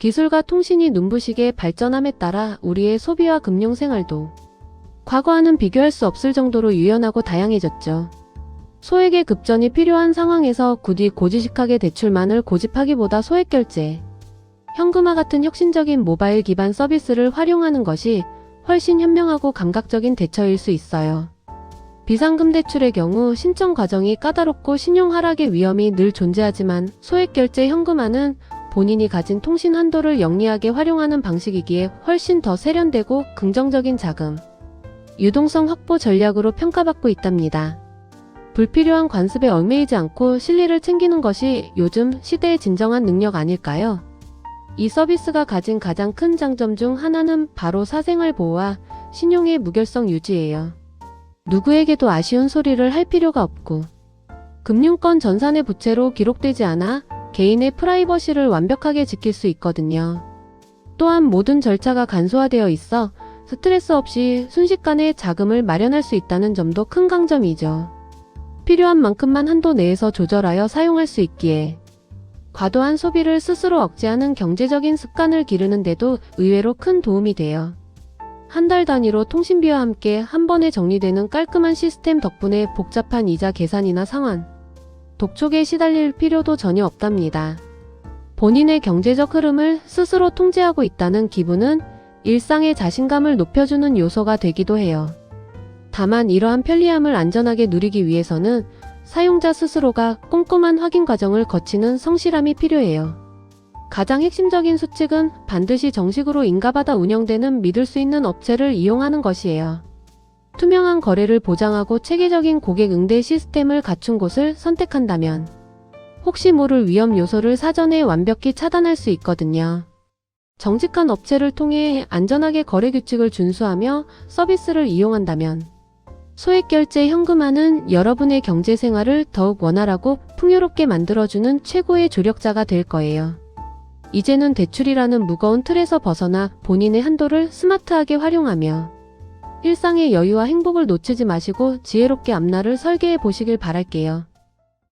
기술과 통신이 눈부시게 발전함에 따라 우리의 소비와 금융 생활도 과거와는 비교할 수 없을 정도로 유연하고 다양해졌죠. 소액의 급전이 필요한 상황에서 굳이 고지식하게 대출만을 고집하기보다 소액 결제, 현금화 같은 혁신적인 모바일 기반 서비스를 활용하는 것이 훨씬 현명하고 감각적인 대처일 수 있어요. 비상금 대출의 경우 신청 과정이 까다롭고 신용 하락의 위험이 늘 존재하지만 소액 결제 현금화는 본인이 가진 통신 한도를 영리하게 활용하는 방식이기에 훨씬 더 세련되고 긍정적인 자금, 유동성 확보 전략으로 평가받고 있답니다. 불필요한 관습에 얽매이지 않고 실리를 챙기는 것이 요즘 시대의 진정한 능력 아닐까요? 이 서비스가 가진 가장 큰 장점 중 하나는 바로 사생활 보호와 신용의 무결성 유지예요. 누구에게도 아쉬운 소리를 할 필요가 없고, 금융권 전산의 부채로 기록되지 않아 개인의 프라이버시를 완벽하게 지킬 수 있거든요. 또한 모든 절차가 간소화되어 있어 스트레스 없이 순식간에 자금을 마련할 수 있다는 점도 큰 강점이죠. 필요한 만큼만 한도 내에서 조절하여 사용할 수 있기에 과도한 소비를 스스로 억제하는 경제적인 습관을 기르는데도 의외로 큰 도움이 돼요. 한 달 단위로 통신비와 함께 한 번에 정리되는 깔끔한 시스템 덕분에 복잡한 이자 계산이나 상환, 독촉에 시달릴 필요도 전혀 없답니다. 본인의 경제적 흐름을 스스로 통제하고 있다는 기분은 일상의 자신감을 높여주는 요소가 되기도 해요. 다만 이러한 편리함을 안전하게 누리기 위해서는 사용자 스스로가 꼼꼼한 확인 과정을 거치는 성실함이 필요해요. 가장 핵심적인 수칙은 반드시 정식으로 인가받아 운영되는 믿을 수 있는 업체를 이용하는 것이에요. 투명한 거래를 보장하고 체계적인 고객 응대 시스템을 갖춘 곳을 선택한다면 혹시 모를 위험 요소를 사전에 완벽히 차단할 수 있거든요. 정직한 업체를 통해 안전하게 거래 규칙을 준수하며 서비스를 이용한다면 소액 결제 현금화는 여러분의 경제 생활을 더욱 원활하고 풍요롭게 만들어주는 최고의 조력자가 될 거예요. 이제는 대출이라는 무거운 틀에서 벗어나 본인의 한도를 스마트하게 활용하며 일상의 여유와 행복을 놓치지 마시고 지혜롭게 앞날을 설계해 보시길 바랄게요.